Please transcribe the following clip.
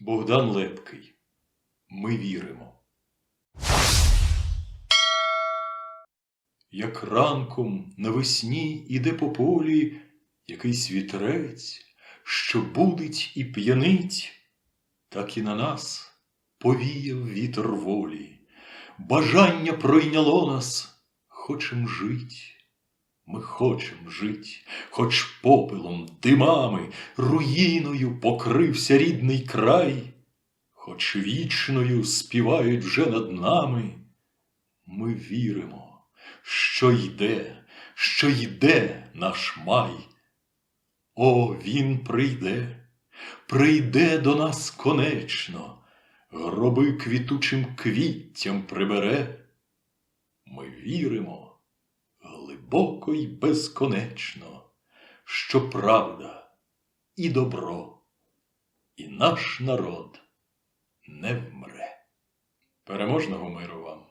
Богдан Лепкий. Ми віримо. Як ранком навесні іде по полі якийсь вітрець, що будить і п'янить, так і на нас повіяв вітер волі. Бажання пройняло нас, хочем жить. Ми хочем жить, хоч попелом, димами, руїною покрився рідний край, хоч вічною співають вже над нами. Ми віримо, що йде, що йде наш май. О, він прийде, прийде до нас конечно, гроби квітучим квіттям прибере. Ми віримо глибоко й безконечно, що правда і добро, і наш народ не вмре. Переможного миру вам!